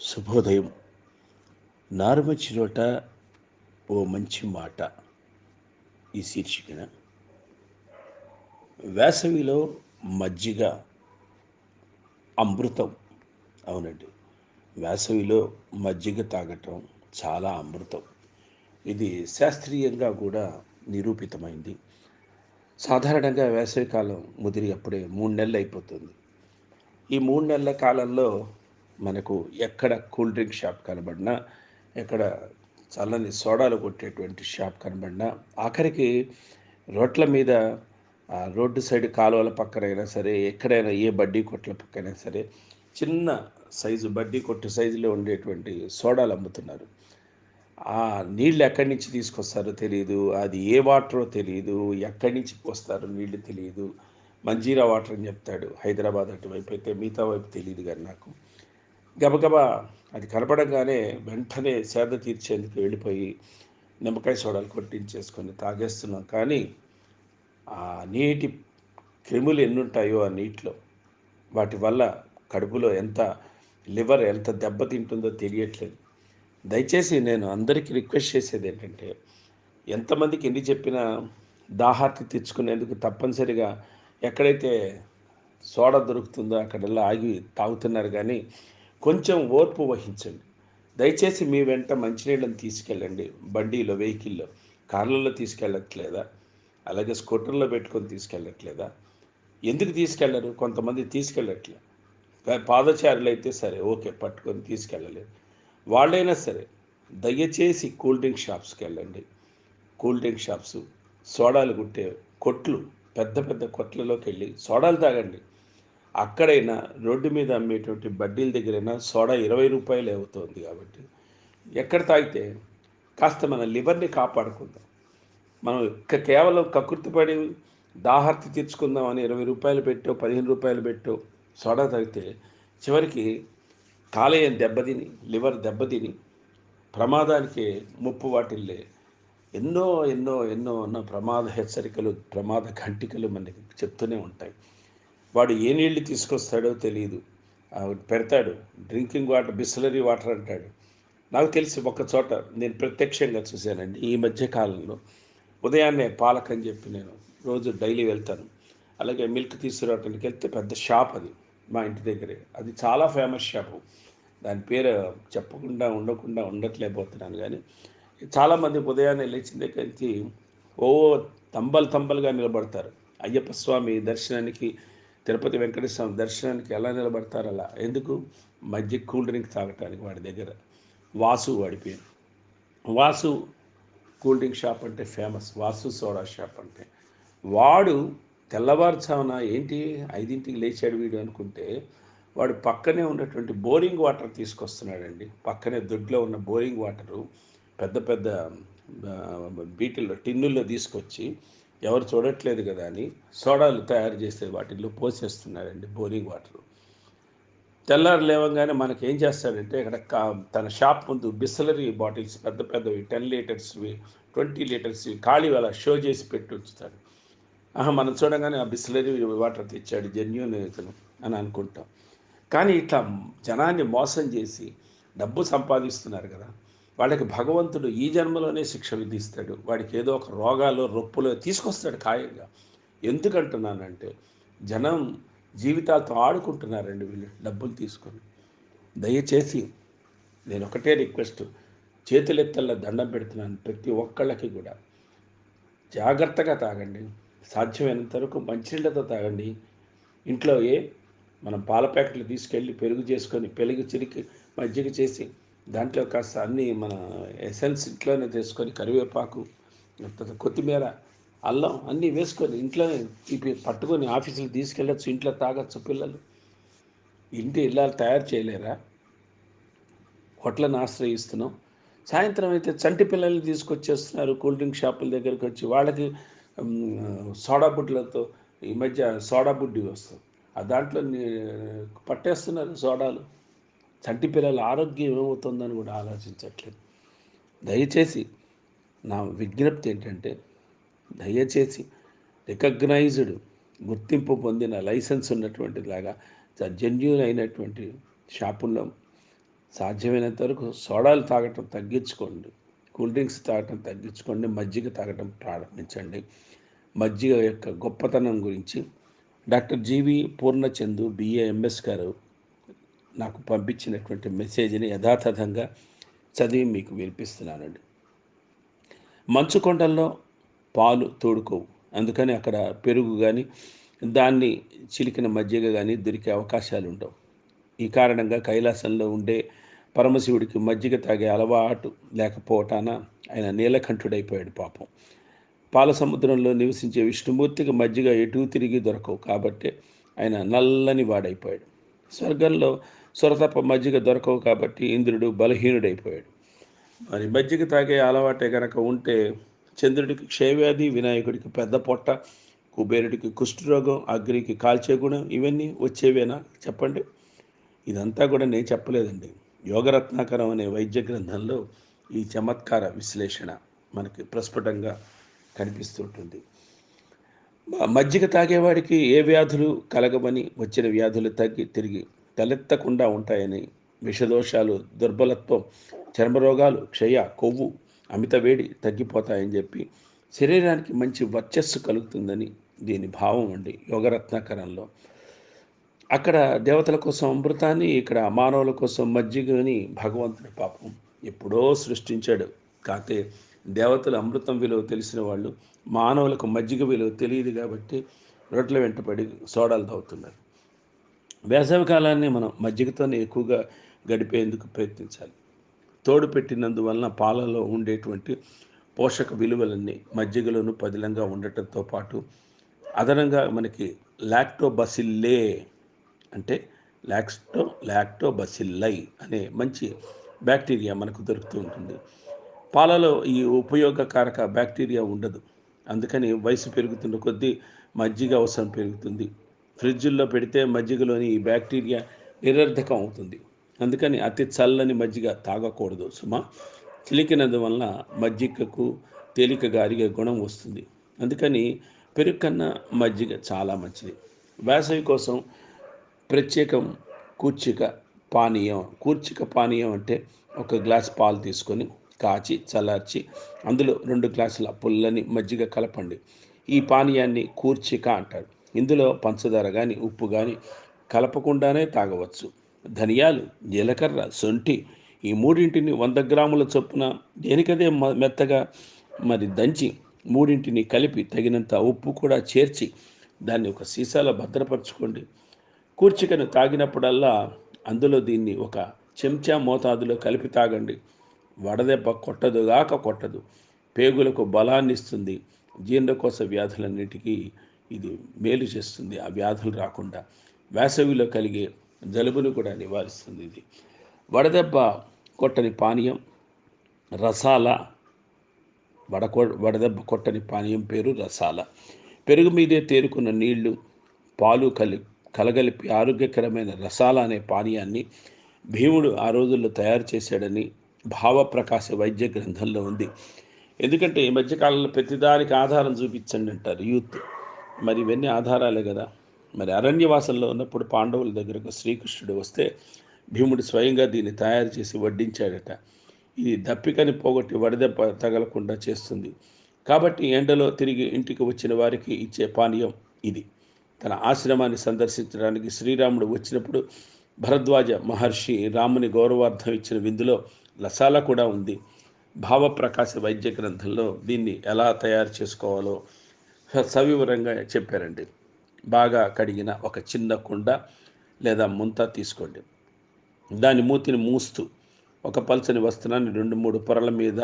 శుభోదయం. నారుమచ్చి నోట ఓ మంచి మాట ఈ శీర్షికన. వేసవిలో మజ్జిగ అమృతం అవునండి. వేసవిలో మజ్జిగ తాగటం చాలా అమృతం. ఇది శాస్త్రీయంగా కూడా నిరూపితమైంది. సాధారణంగా వేసవికాలం ముదిరి అప్పుడే మూడు నెలలు అయిపోతుంది. ఈ మూడు నెలల కాలంలో మనకు ఎక్కడ కూల్ డ్రింక్ షాప్ కనబడినా ఎక్కడ చల్లని సోడాలు కొట్టేటువంటి షాప్ కనబడినా ఆఖరికి రోడ్ల మీద రోడ్డు సైడ్ కాలువల పక్కనైనా సరే ఎక్కడైనా ఏ బడ్డీ కొట్ల పక్కనైనా సరే చిన్న సైజు బడ్డీ కొట్టు సైజులో ఉండేటువంటి సోడాలు అమ్ముతున్నారు. ఆ నీళ్ళు ఎక్కడి నుంచి తీసుకొస్తారో తెలియదు అది ఏ వాటరో తెలియదు ఎక్కడి నుంచి పోస్తారో నీళ్ళు తెలియదు మంజీరా వాటర్ అని చెప్తాడు హైదరాబాద్ అటువైపు అయితే మిగతా వైపు తెలియదు కానీ నాకు. గబగబా అది కనపడంగానే వెంటనే సేద తీర్చేందుకు వెళ్ళిపోయి నిమ్మకాయ సోడాలు కొట్టించేసుకొని తాగేస్తున్నాం. కానీ ఆ నీటి క్రిములు ఎన్నుంటాయో ఆ నీటిలో వాటి వల్ల కడుపులో ఎంత లివర్ ఎంత దెబ్బతింటుందో తెలియట్లేదు. దయచేసి నేను అందరికీ రిక్వెస్ట్ చేసేది ఏంటంటే ఎంతమందికి ఎన్ని చెప్పినా దాహార్తి తెచ్చుకునేందుకు తప్పనిసరిగా ఎక్కడైతే సోడా దొరుకుతుందో అక్కడ ఆగి తాగుతున్నారు కానీ కొంచెం ఓర్పు వహించండి. దయచేసి మీ వెంట మంచినీళ్ళని తీసుకెళ్ళండి. బండిలో వెహికల్లో కార్లలో తీసుకెళ్ళట్లేదా? అలాగే స్కూటర్లో పెట్టుకొని తీసుకెళ్ళట్లేదా? ఎందుకు తీసుకెళ్ళరు? కొంతమంది తీసుకెళ్ళట్లే. పాదచారులు అయితే సరే ఓకే పట్టుకొని తీసుకెళ్ళలేదు. వాళ్ళైనా సరే దయచేసి కూల్ డ్రింక్ షాప్స్కి వెళ్ళండి. కూల్ డ్రింక్ షాప్స్ సోడాలు కుట్టే కొట్లు పెద్ద పెద్ద కొట్లలోకి వెళ్ళి సోడాలు తాగండి. అక్కడైనా రోడ్డు మీద అమ్మేటువంటి బడ్డీల దగ్గరైనా సోడా ఇరవై రూపాయలు అవుతుంది కాబట్టి ఎక్కడ తాగితే కాస్త మన లివర్ని కాపాడుకుందాం. మనం ఇక కేవలం కకృతిపడి దాహార్తి తీర్చుకుందాం అని ఇరవై రూపాయలు పెట్టో పదిహేను రూపాయలు పెట్టో సోడా తాగితే చివరికి కాలేయం దెబ్బతిని లివర్ దెబ్బతిని ప్రమాదానికి ముప్పు వాటిల్లే. ఎన్నో ఎన్నో ఎన్నో ఉన్న ప్రమాద హెచ్చరికలు ప్రమాద ఘంటికలు మనకి చెప్తూనే ఉంటాయి. వాడు ఏ నీళ్ళు తీసుకొస్తాడో తెలియదు పెడతాడు. డ్రింకింగ్ వాటర్ బిస్లరీ వాటర్ అంటాడు. నాకు తెలిసి ఒక చోట నేను ప్రత్యక్షంగా చూశానండి ఈ మధ్య కాలంలో. ఉదయాన్నే పాలక్ అని చెప్పి నేను రోజు డైలీ వెళ్తాను. అలాగే మిల్క్ తీసుకురావడానికి వెళ్తే పెద్ద షాప్ అది మా ఇంటి దగ్గరే. అది చాలా ఫేమస్ షాపు. దాని పేరు చెప్పకుండా ఉండకుండా ఉండట్లేకపోతున్నాను కానీ చాలామంది ఉదయాన్నే లేచిన దగ్గర నుంచి ఓ తంబలు తంబలుగా నిలబడతారు. అయ్యప్ప స్వామి దర్శనానికి తిరుపతి వెంకటేశ్వర దర్శనానికి ఎలా నిలబడతారు అలా? ఎందుకు? మధ్య కూల్ డ్రింక్ తాగటానికి వాడి దగ్గర. వాసు వాడి పేరు. వాసు కూల్ డ్రింక్ షాప్ అంటే ఫేమస్. వాసు సోడా షాప్ అంటే. వాడు తెల్లవారుజామున ఏంటి? ఐదింటికి లేచాడు వీడు అనుకుంటే వాడు పక్కనే ఉన్నటువంటి బోరింగ్ వాటర్ తీసుకొస్తున్నాడండి. పక్కనే దొడ్లో ఉన్న బోరింగ్ వాటరు పెద్ద పెద్ద బీటిల్లో టిన్నుల్లో తీసుకొచ్చి ఎవరు చూడట్లేదు కదా అని సోడాలు తయారు చేసే వాటిల్లో పోసేస్తున్నారండి బోరింగ్ వాటర్. తెల్లారు లేవగానే మనకి ఏం చేస్తాడంటే ఇక్కడ తన షాప్ ముందు బిస్లరీ బాటిల్స్ పెద్ద పెద్దవి టెన్ లీటర్స్వి ట్వంటీ లీటర్స్వి ఖాళీ వేళ షో చేసి పెట్టి ఉంచుతాడు ఆహా మనం చూడగానే ఆ బిస్లరీ వాటర్ తెచ్చాడు జెన్యున్ ఇతను అని అనుకుంటాం. కానీ ఇట్లా జనాన్ని మోసం చేసి డబ్బు సంపాదిస్తున్నారు కదా వాళ్ళకి భగవంతుడు ఈ జన్మలోనే శిక్ష విధిస్తాడు. వాడికి ఏదో ఒక రోగాలు రొప్పులో తీసుకొస్తాడు ఖాయంగా. ఎందుకంటున్నానంటే జనం జీవితాలతో ఆడుకుంటున్నారండి వీళ్ళు డబ్బులు తీసుకొని. దయచేసి నేను ఒకటే రిక్వెస్ట్ చేతులెత్తల్లో దండం పెడుతున్నాను ప్రతి ఒక్కళ్ళకి కూడా. జాగ్రత్తగా తాగండి. సాధ్యమైనంత వరకు మంచినీళ్ళతో తాగండి. ఇంట్లో ఏ మనం పాల ప్యాకెట్లు తీసుకెళ్ళి పెరుగు చేసుకొని పెరుగు చిరికి మజ్జిగ చేసి దాంట్లో కాస్త అన్నీ మన ఎసెన్స్ ఇంట్లోనే తీసుకొని కరివేపాకు కొత్తిమీర అల్లం అన్నీ వేసుకొని ఇంట్లోనే ఇవి పట్టుకొని ఆఫీసులు తీసుకెళ్ళచ్చు ఇంట్లో తాగొచ్చు పిల్లలు. ఇంటి ఇళ్ళాలు తయారు చేయలేరా? హోటళ్ళను ఆశ్రయిస్తున్నాం. సాయంత్రం అయితే చంటి పిల్లల్ని తీసుకొచ్చేస్తున్నారు కూల్ డ్రింక్ షాపుల దగ్గరికి వచ్చి వాళ్ళకి సోడా బుడ్లతో ఈ మధ్య సోడా బుడ్డి వస్తుంది. ఆ దాంట్లో పట్టేస్తున్నారు సోడాలు. తంటి పిల్లల ఆరోగ్యం ఏమవుతుందని కూడా ఆలోచించట్లేదు. దయచేసి నా విజ్ఞప్తి ఏంటంటే దయచేసి రికగ్నైజ్డ్ గుర్తింపు పొందిన లైసెన్స్ ఉన్నటువంటి లాగా జెన్యున్ అయినటువంటి షాపుల్లో సాధ్యమైనంత వరకు సోడాలు తాగటం తగ్గించుకోండి కూల్ డ్రింక్స్ తాగటం తగ్గించుకోండి మజ్జిగ తాగటం ప్రారంభించండి. మజ్జిగ యొక్క గొప్పతనం గురించి doctor G V Purnachandu B A M S గారు నాకు పంపించినటువంటి మెసేజ్ని యథాతథంగా చదివి మీకు వినిపిస్తున్నానండి. మంచు కొండల్లో పాలు తోడుకోవు. అందుకని అక్కడ పెరుగు కానీ దాన్ని చిలికిన మజ్జిగ కానీ దొరికే అవకాశాలు ఉండవు. ఈ కారణంగా కైలాసంలో ఉండే పరమశివుడికి మజ్జిగ తాగే అలవాటు లేకపోవటాన ఆయన నీలకంఠుడైపోయాడు పాపం. పాల సముద్రంలో నివసించే విష్ణుమూర్తికి మజ్జిగ ఎటు తిరిగి దొరకవు కాబట్టి ఆయన నల్లని వాడైపోయాడు. స్వర్గంలో సొరతప్ప మజ్జిగ దొరకవు కాబట్టి ఇంద్రుడు బలహీనుడైపోయాడు. మరి మజ్జిగ తాగే అలవాటే కనుక ఉంటే చంద్రుడికి క్షయవ్యాధి వినాయకుడికి పెద్ద పొట్ట కుబేరుడికి కుష్ఠరోగం అగ్నికి కాల్చే గుణం ఇవన్నీ వచ్చేవేనా? చెప్పండి. ఇదంతా కూడా నేను చెప్పలేదండి. యోగరత్నాకరం అనే వైద్య గ్రంథంలో ఈ చమత్కార విశ్లేషణ మనకి ప్రస్ఫుటంగా కనిపిస్తుంటుంది. మజ్జిగ తాగేవాడికి ఏ వ్యాధులు కలగమని వచ్చిన వ్యాధులు తగ్గి తిరిగి తలెత్తకుండా ఉంటాయని విషదోషాలు దుర్బలత్వం చర్మరోగాలు క్షయ కొవ్వు అమిత వేడి తగ్గిపోతాయని చెప్పి శరీరానికి మంచి వర్చస్సు కలుగుతుందని దీని భావం అండి యోగరత్నాకరంలో అక్కడ దేవతల కోసం అమృతాన్ని ఇక్కడ మానవుల కోసం మజ్జిగని భగవంతుడి పాపం ఎప్పుడో సృష్టించాడు. కాకపోతే దేవతలు అమృతం విలువ తెలిసిన వాళ్ళు మానవులకు మజ్జిగ విలువ తెలియదు కాబట్టి రొట్టెల వెంటపడి సోడాలు తాగుతున్నారు వేసవి కాలాన్ని మనం మజ్జిగతోనే ఎక్కువగా గడిపేందుకు ప్రయత్నించాలి. తోడు పెట్టినందువలన పాలలో ఉండేటువంటి పోషక విలువలన్నీ మజ్జిగలోను పదిలంగా ఉండటంతో పాటు అదనంగా మనకి లాక్టోబసిల్లే అంటే లాక్స్టో లాక్టోబసిల్లై అనే మంచి బ్యాక్టీరియా మనకు దొరుకుతూ ఉంటుంది. పాలలో ఈ ఉపయోగకారక బ్యాక్టీరియా ఉండదు. అందుకని వయసు పెరుగుతున్న కొద్దీ మజ్జిగ అవసరం పెరుగుతుంది. ఫ్రిడ్జ్లో పెడితే మజ్జిగలోని ఈ బ్యాక్టీరియా నిరర్ధకం అవుతుంది. అందుకని అతి చల్లని మజ్జిగ తాగకూడదు సుమా. చిలికినందువలన మజ్జిగకు తేలికగా అరిగే గుణం వస్తుంది. అందుకని పెరుగుకన్న మజ్జిగ చాలా మంచిది. వేసవి కోసం ప్రత్యేకం కూర్చిక పానీయం. కూర్చిక పానీయం అంటే ఒక గ్లాస్ పాలు తీసుకొని కాచి చల్లార్చి అందులో రెండు గ్లాసుల పుల్లని మజ్జిగ కలపండి. ఈ పానీయాన్ని కూర్చిక అంటారు. ఇందులో పంచదార కానీ ఉప్పు కానీ కలపకుండానే తాగవచ్చు. ధనియాలు జీలకర్ర సొంఠి ఈ మూడింటిని వంద గ్రాముల చొప్పున దేనికదే మ- మెత్తగా మరి దంచి మూడింటిని కలిపి తగినంత ఉప్పు కూడా చేర్చి దాన్ని ఒక సీసాలో భద్రపరచుకోండి. కూర్చికను తాగినప్పుడల్లా అందులో దీన్ని ఒక చెంచా మోతాదులో కలిపి తాగండి. వడదెబ్బ కొట్టదుగాక కొట్టదు. పేగులకు బలాన్ని ఇస్తుంది జీర్ణకోశ వ్యాధులన్నిటికీ ఇది మేలు చేస్తుంది ఆ వ్యాధులు రాకుండా. వేసవిలో కలిగే జలుబును కూడా నివారిస్తుంది ఇది. వడదెబ్బ కొట్టని పానీయం రసాల వడకొ వడదెబ్బ కొట్టని పానీయం పేరు రసాల. పెరుగు మీదే తేరుకున్న నీళ్ళు పాలు కలి కలగలిపి ఆరోగ్యకరమైన రసాల అనే పానీయాన్ని భీముడు ఆ రోజుల్లో తయారు చేశాడని భావప్రకాశ వైద్య గ్రంథంలో ఉంది. ఎందుకంటే ఈ మధ్యకాలంలో ప్రతిదానికి ఆధారం చూపించండి అంటారు యూత్. మరి ఇవన్నీ ఆధారాలే కదా. మరి అరణ్యవాసంలో ఉన్నప్పుడు పాండవుల దగ్గరకు శ్రీకృష్ణుడు వస్తే భీముడు స్వయంగా దీన్ని తయారు చేసి వడ్డించాడట. ఇది దప్పికని పోగొట్టి వడదెబ్బ తగలకుండా చేస్తుంది. కాబట్టి ఎండలో తిరిగి ఇంటికి వచ్చిన వారికి ఇచ్చే పానీయం ఇది. తన ఆశ్రమాన్ని సందర్శించడానికి శ్రీరాముడు వచ్చినప్పుడు భరద్వాజ మహర్షి రాముని గౌరవార్థం ఇచ్చిన విందులో లసాల కూడా ఉంది. భావప్రకాశ వైద్య గ్రంథంలో దీన్ని ఎలా తయారు చేసుకోవాలో సవివరంగా చెప్పారండి. బాగా కడిగిన ఒక చిన్న కుండ లేదా ముంత తీసుకోండి. దాని మూతిని మూస్తూ ఒక పల్చని వస్త్రాన్ని రెండు మూడు పొరల మీద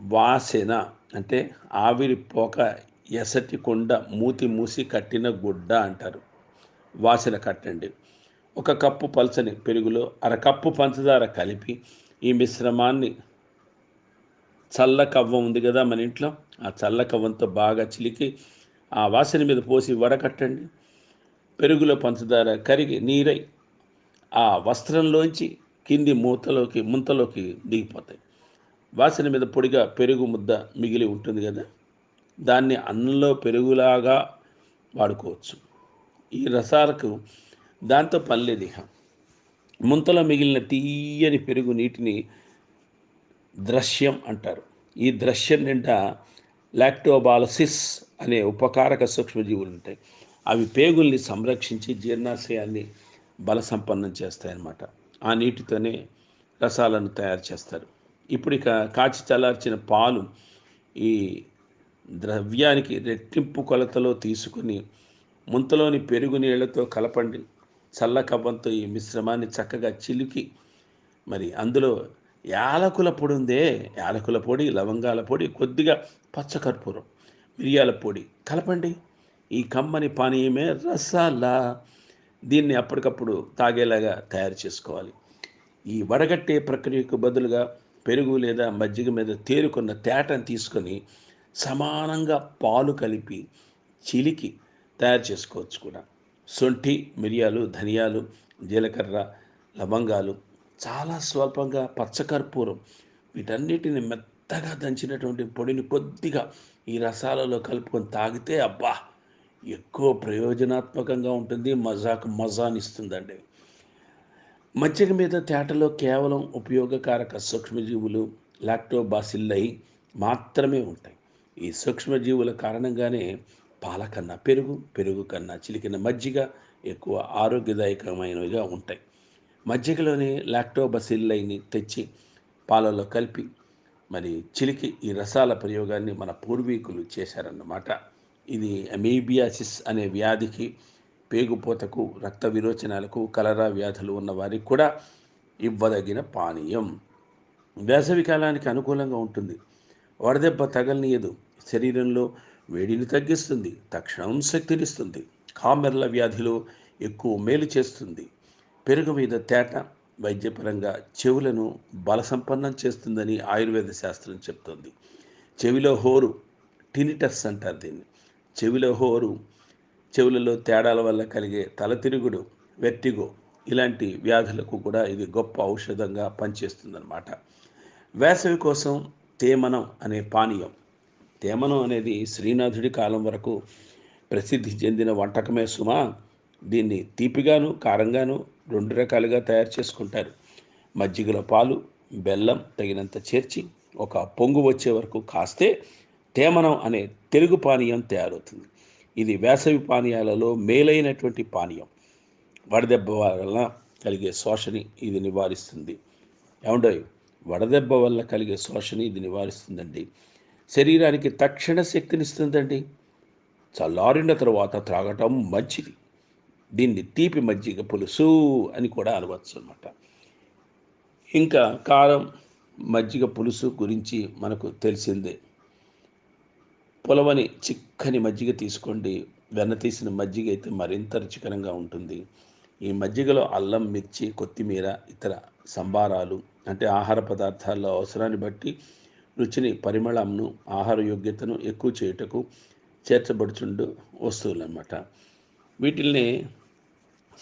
వాసన అంటే ఆవిరి పోక ఎసటి కొండ మూతి మూసి కట్టిన గుడ్డ అంటారు. వాసన కట్టండి. ఒక కప్పు పల్చని పెరుగులో అరకప్పు పంచదార కలిపి ఈ మిశ్రమాన్ని చల్ల కవ్వం ఉంది కదా మన ఇంట్లో ఆ చల్ల కవ్వంతో బాగా చిలికి ఆ వాసన మీద పోసి వడకట్టండి. పెరుగులో పంచదార కరిగి నీరై ఆ వస్త్రంలోంచి కింది మూతలోకి ముంతలోకి దిగిపోతాయి. వాసన మీద పొడిగా పెరుగు ముద్ద మిగిలి ఉంటుంది కదా దాన్ని అన్నంలో పెరుగులాగా వాడుకోవచ్చు. ఈ రసాలకు దాంతో పనిలేదు ఇక ముంతలో మిగిలిన తీయని పెరుగు నీటిని ద్రశ్యం అంటారు. ఈ ద్రశ్యం నిండా లాక్టోబాలసిస్ అనే ఉపకారక సూక్ష్మజీవులు ఉంటాయి. అవి పేగుల్ని సంరక్షించి జీర్ణాశయాన్ని బలసంపన్నం చేస్తాయన్నమాట. ఆ నీటితోనే రసాలను తయారు చేస్తారు. ఇప్పుడు ఇక కాచి చల్లార్చిన పాలు ఈ ద్రవ్యానికి రెట్టింపు కొలతలో తీసుకుని ముంతలోని పెరుగు నీళ్ళతో కలపండి. చల్ల కవ్వంతో ఈ మిశ్రమాన్ని చక్కగా చిలికి మరి అందులో యాలకుల పొడి ఉందే యాలకుల పొడి లవంగాల పొడి కొద్దిగా పచ్చకర్పూరం మిరియాల పొడి కలపండి. ఈ కమ్మని పానీయమే రసాలా. దీన్ని అప్పటికప్పుడు తాగేలాగా తయారు చేసుకోవాలి. ఈ వడగట్టే ప్రక్రియకు బదులుగా పెరుగు లేదా మజ్జిగ మీద తేరుకున్న తేటను తీసుకొని సమానంగా పాలు కలిపి చిలికి తయారు చేసుకోవచ్చు కూడా. శొంఠి మిరియాలు ధనియాలు జీలకర్ర లవంగాలు చాలా స్వల్పంగా పచ్చకర్పూరం. వీటన్నిటిని మెత్తగా దంచినటువంటి పొడిని కొద్దిగా ఈ రసాలలో కలుపుకొని తాగితే అబ్బా! ఎక్కువ ప్రయోజనాత్మకంగా ఉంటుంది మజాకు మజానిస్తుందండి. మజ్జిగ మీద తేటలో కేవలం ఉపయోగకారక సూక్ష్మజీవులు లాక్టోబాసిల్లై మాత్రమే ఉంటాయి. ఈ సూక్ష్మజీవుల కారణంగానే పాల కన్నా పెరుగు పెరుగు కన్నా చిలికిన మజ్జిగ ఎక్కువ ఆరోగ్యదాయకమైనవిగా ఉంటాయి. మజ్జిగలోని లాక్టోబసిల్లైని తెచ్చి పాలలో కలిపి మరి చిలికి ఈ రసాల ప్రయోగాన్ని మన పూర్వీకులు చేశారన్నమాట. ఇది అమీబియాసిస్ అనే వ్యాధికి పేగుపోతకు రక్త విరోచనాలకు కలరా వ్యాధులు ఉన్న వారికి కూడా ఇవ్వదగిన పానీయం. వేసవి కాలానికి అనుకూలంగా ఉంటుంది. వడదెబ్బ తగలనీయదు. శరీరంలో వేడిని తగ్గిస్తుంది. తక్షణం శక్తినిస్తుంది. కామెర్ల వ్యాధిలో ఎక్కువ మేలు చేస్తుంది. పెరుగు మీద తేట వైద్యపరంగా చెవులను బలసంపన్నం చేస్తుందని ఆయుర్వేద శాస్త్రం చెప్తుంది. చెవిలో హోరు టినిటస్ అంటారు దీన్ని. చెవిలో హోరు చెవులలో తేడాల వల్ల కలిగే తలతిరుగుడు వెర్టిగో ఇలాంటి వ్యాధులకు కూడా ఇది గొప్ప ఔషధంగా పనిచేస్తుందన్నమాట. వేసవి కోసం తేమనం అనే పానీయం. తేమనం అనేది శ్రీనాథుడి కాలం వరకు ప్రసిద్ధి చెందిన వంటకమే సుమా. దీన్ని తీపిగాను కారంగాను రెండు రకాలుగా తయారు చేసుకుంటారు. మజ్జిగలో పాలు బెల్లం తగినంత చేర్చి ఒక పొంగు వచ్చే వరకు కాస్తే తేమనం అనే తెలుగు పానీయం తయారవుతుంది. ఇది వేసవి పానీయాలలో మేలైనటువంటి పానీయం. వడదెబ్బ వలన కలిగే శోషని ఇది నివారిస్తుంది. ఏమండోయ్? వడదెబ్బ వల్ల కలిగే శోషని ఇది నివారిస్తుందండి. శరీరానికి తక్షణ శక్తినిస్తుందండి. చల్లారిన తర్వాత త్రాగటం మంచిది. దీన్ని తీపి మజ్జిగ పులుసు అని కూడా అనవచ్చు అనమాట ఇంకా కారం మజ్జిగ పులుసు గురించి మనకు తెలిసిందే. పులవని చిక్కని మజ్జిగ తీసుకోండి. వెన్న తీసిన మజ్జిగ అయితే మరింత రుచికరంగా ఉంటుంది. ఈ మజ్జిగలో అల్లం మిర్చి కొత్తిమీర ఇతర సంబారాలు అంటే ఆహార పదార్థాల్లో అవసరాన్ని బట్టి రుచిని పరిమళంను ఆహార యోగ్యతను ఎక్కువ చేయుటకు చేర్చబడుచుండు వస్తువులు అన్నమాట వీటిల్ని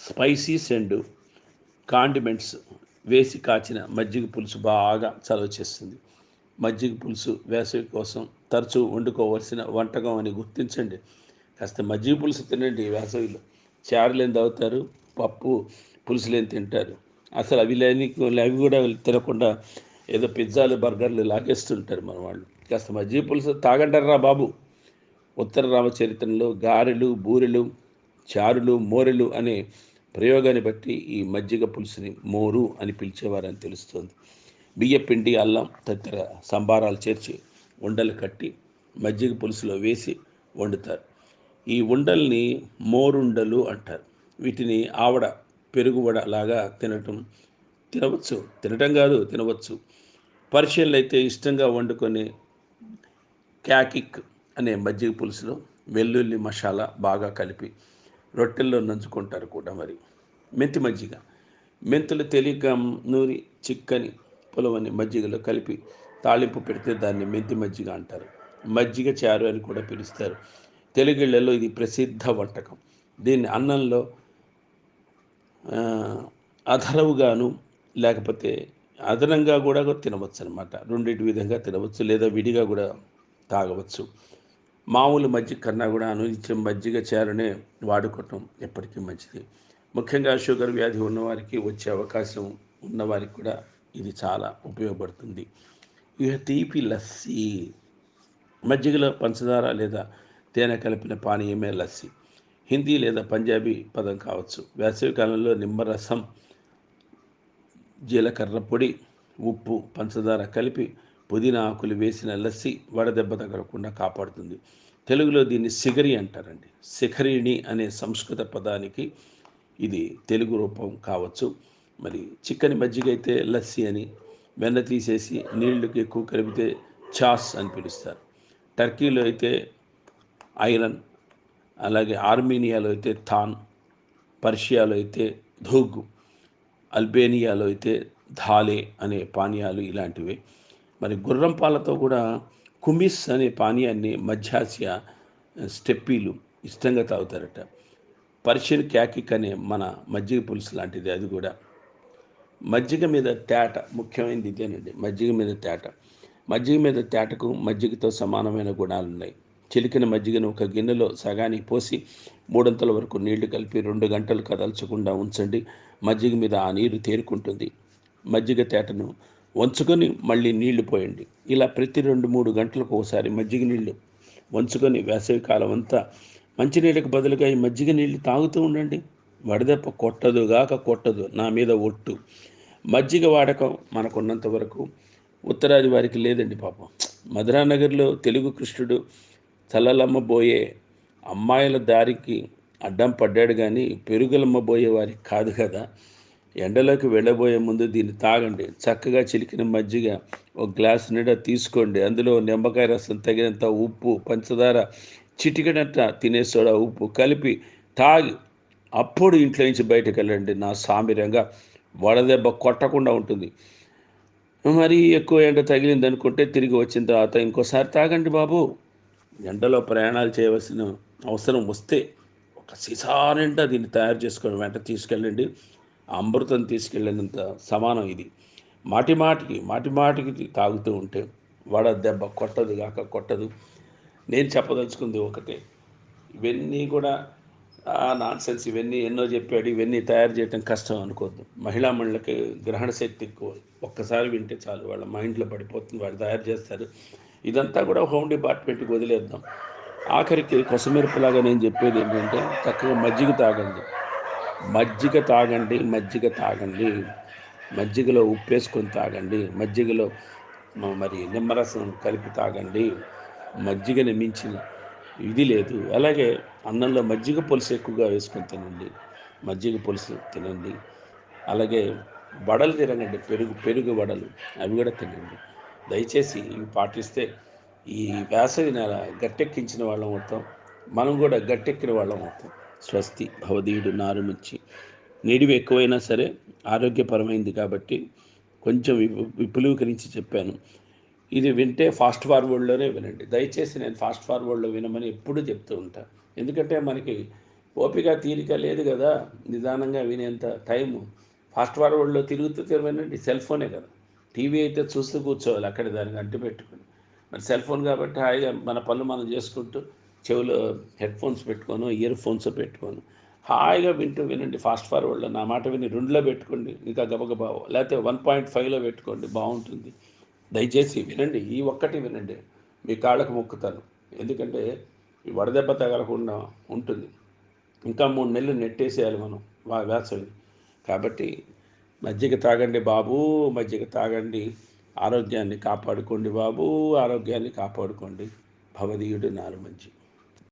స్పైసీస్ అండ్ కాండిమెంట్స్ వేసి కాచిన మజ్జిగ పులుసు బాగా చలవ చేస్తుంది. మజ్జిగ పులుసు వేసవి కోసం తరచూ వండుకోవలసిన వంటకం అని గుర్తించండి. కాస్త మజ్జిగ పులుసు తినండి వేసవిలో. చారులు ఏం తాగుతారు పప్పు పులుసులు ఏం తింటారు. అసలు అవి లేని అవి కూడా తినకుండా ఏదో పిజ్జాలు బర్గర్లు లాగేస్తుంటారు మన వాళ్ళు. కాస్త మజ్జిగ పులుసు తాగంటారా బాబు? ఉత్తర రామచరిత్రంలో గారెలు బూరెలు చారులు మోరెలు అనే ప్రయోగాన్ని బట్టి ఈ మజ్జిగ పులుసుని మోరు అని పిలిచేవారని తెలుస్తుంది. బియ్యపిండి అల్లం తదితర సంబారాలు చేర్చి ఉండలు కట్టి మజ్జిగ పులుసులో వేసి వండుతారు. ఈ ఉండల్ని మోరుండలు అంటారు. వీటిని ఆవడ పెరుగువడ లాగా తినటం తినవచ్చు. తినటం కాదు తినవచ్చు. పర్షియన్లు అయితే ఇష్టంగా వండుకొని క్యాకిక్ అనే మజ్జిగ పులుసులో వెల్లుల్లి మసాలా బాగా కలిపి రొట్టెల్లో నంచుకుంటారు కూడా మరి. మెంతి మజ్జిగ. మెంతులు తెలియక నూరి చిక్కని పొలవని మజ్జిగలో కలిపి తాళింపు పెడితే దాన్ని మెంతి మజ్జిగ అంటారు. మజ్జిగ చారు అని కూడా పిలుస్తారు. తెలుగుళ్ళలో ఇది ప్రసిద్ధ వంటకం. దీన్ని అన్నంలో అధరవుగాను లేకపోతే అదనంగా కూడా తినవచ్చు అనమాట రెండింటి విధంగా తినవచ్చు లేదా విడిగా కూడా తాగవచ్చు. మామూలు మజ్జిగ కన్నా కూడా అనునిత్యం మజ్జిగ చారునే వాడుకోవటం ఎప్పటికీ మంచిది. ముఖ్యంగా షుగర్ వ్యాధి ఉన్నవారికి వచ్చే అవకాశం ఉన్నవారికి కూడా ఇది చాలా ఉపయోగపడుతుంది. ఇక తీపి లస్సీ మజ్జిగలో పంచదార లేదా తేనె కలిపిన పానీయమే లస్సీ. హిందీ లేదా పంజాబీ పదం కావచ్చు. వేసవి కాలంలో నిమ్మరసం జీలకర్ర పొడి ఉప్పు పంచదార కలిపి పుదీనా ఆకులు వేసిన లస్సి వడదెబ్బ తగలకుండా కాపాడుతుంది. తెలుగులో దీన్ని సిగరి అంటారండి. శిఖరిణి అనే సంస్కృత పదానికి ఇది తెలుగు రూపం కావచ్చు. మరి చిక్కని మజ్జిగ అయితే లస్సి అని వెన్న తీసేసి నీళ్ళకు ఎక్కువ కలిపితే చాస్ అని పిలుస్తారు. టర్కీలో అయితే ఐరన్ అలాగే ఆర్మీనియాలో అయితే థాన్ పర్షియాలో అయితే ధూగ్ అల్బేనియాలో అయితే ధాలే అనే పానీయాలు ఇలాంటివి. మరి గుర్రం పాలతో కూడా కుమిస్ అనే పానీయాన్ని మధ్యాసియా స్టెప్పీలు ఇష్టంగా తాగుతారట. పర్షియన్ క్యాకిక్ అనే మన మజ్జిగ పులుసు లాంటిది అది కూడా. మజ్జిగ మీద తేట ముఖ్యమైనది ఇదేనండి మజ్జిగ మీద తేట. మజ్జిగ మీద తేటకు మజ్జిగతో సమానమైన గుణాలు ఉన్నాయి. చిలికిన మజ్జిగను ఒక గిన్నెలో సగానికి పోసి మూడొంతల వరకు నీళ్ళు కలిపి రెండు గంటలు కదల్చకుండా ఉంచండి. మజ్జిగ మీద ఆ నీరు తేరుకుంటుంది. మజ్జిగ తేటను వంచుకొని మళ్ళీ నీళ్ళు పోయండి. ఇలా ప్రతి రెండు మూడు గంటలకు ఒకసారి మజ్జిగ నీళ్ళు వంచుకొని వేసవి కాలం అంతా మంచినీళ్ళకి బదులుగా ఈ మజ్జిగ నీళ్ళు తాగుతూ ఉండండి. వడదెప్ప కొట్టదు గాక కొట్టదు నా మీద ఒట్టు. మజ్జిగ వాడకం మనకున్నంత వరకు ఉత్తరాది వారికి లేదండి పాపం. మధురానగర్లో తెలుగు కృష్ణుడు చల్లలమ్మ బోయే అమ్మాయిల దారికి అడ్డం పడ్డాడు కానీ పెరుగులమ్మ బోయే వారికి కాదు కదా. ఎండలోకి వెళ్ళబోయే ముందు దీన్ని తాగండి. చక్కగా చిలికిన మజ్జిగ ఒక గ్లాస్ నిండా తీసుకోండి. అందులో నిమ్మకాయ రసం తగినంత ఉప్పు పంచదార చిటికెడంత తినే సోడా ఉప్పు కలిపి తాగి అప్పుడు ఇంట్లో నుంచి బయటకు వెళ్ళండి. నా సామిరంగా వడదెబ్బ కొట్టకుండా ఉంటుంది. మరీ ఎక్కువ ఎండ తగిలింది అనుకుంటే తిరిగి వచ్చిన తర్వాత ఇంకోసారి తాగండి బాబు. ఎండలో ప్రయాణాలు చేయవలసిన అవసరం వస్తే ఒక సీసా నిండా దీన్ని తయారు చేసుకొని వెంట తీసుకెళ్ళండి. అమృతం తీసుకెళ్ళినంత సమానం ఇది. మాటి మాటికి మాటి మాటికి తాగుతూ ఉంటే వడ దెబ్బ కొట్టదు కాక కొట్టదు. నేను చెప్పదలుచుకుంది ఒకటే. ఇవన్నీ కూడా నాన్ సెన్స్ ఇవన్నీ ఎన్నో చెప్పాడు ఇవన్నీ తయారు చేయడం కష్టం అనుకోద్దు మహిళా మండలికి గ్రహణ శక్తి ఎక్కువ. ఒక్కసారి వింటే చాలు వాళ్ళ మైండ్లో పడిపోతుంది వాళ్ళు తయారు చేస్తారు. ఇదంతా కూడా హోమ్ డిపార్ట్మెంట్కి వదిలేద్దాం. ఆఖరికి కొసమెరుపులాగా నేను చెప్పేది ఏంటంటే చక్కగా మజ్జిగ తాగండి. మజ్జిగ తాగండి మజ్జిగ తాగండి. మజ్జిగలో ఉప్పు వేసుకొని తాగండి. మజ్జిగలో మరి నిమ్మరసం కలిపి తాగండి. మజ్జిగని మించిన ఇది లేదు. అలాగే అన్నంలో మజ్జిగ పులుసు ఎక్కువగా వేసుకొని తినండి. మజ్జిగ పులుసు తినండి. అలాగే వడలు తినగండి పెరుగు పెరుగు వడలు అవి కూడా తినండి. దయచేసి ఇవి పాటిస్తే ఈ వేసవి నెల గట్టెక్కించిన వాళ్ళం అవుతాం. మనం కూడా గట్టెక్కిన వాళ్ళం అవుతాం. స్వస్తి భవదీయుడు నారుముచ్చి నిడివి ఎక్కువైనా సరే ఆరోగ్యపరమైంది కాబట్టి కొంచెం విపు- విపులీకరించి చెప్పాను. ఇది వింటే ఫాస్ట్ ఫార్వర్డ్లోనే వినండి. దయచేసి నేను ఫాస్ట్ ఫార్వర్డ్లో వినమని ఎప్పుడూ చెప్తూ ఉంటాను ఎందుకంటే మనకి ఓపిక తీరిక లేదు కదా. నిదానంగా వినేంత టైము ఫాస్ట్ ఫార్వర్డ్లో తిరుగుతూ తిరగనండి. సెల్ ఫోనే కదా. టీవీ అయితే చూస్తూ కూర్చోవాలి. అక్కడ దానికి అంటి పెట్టుకుని. మరి సెల్ ఫోన్ కాబట్టి హాయిగా మన పనులు మనం చేసుకుంటూ చెవిలో హెడ్ ఫోన్స్ పెట్టుకోను ఇయర్ ఫోన్స్ పెట్టుకోను. హాయిగా వింటూ వినండి ఫాస్ట్ ఫార్వర్డ్లో నా మాట విని రెండులో పెట్టుకోండి ఇంకా గబగబా లేకపోతే వన్ పాయింట్ ఫైవ్లో పెట్టుకోండి బాగుంటుంది. దయచేసి వినండి ఈ ఒక్కటి వినండి మీ కాళ్ళకు మొక్కుతాను. ఎందుకంటే ఈ వడదెబ్బ తగలకుండా ఉంటుంది. ఇంకా మూడు నెలలు నెట్టేసేయాలి మనం వా వేసవి కాబట్టి మజ్జిగ తాగండి బాబు మజ్జిగ తాగండి. ఆరోగ్యాన్ని కాపాడుకోండి బాబు ఆరోగ్యాన్ని కాపాడుకోండి. భవదీయుడు నారు మంచి.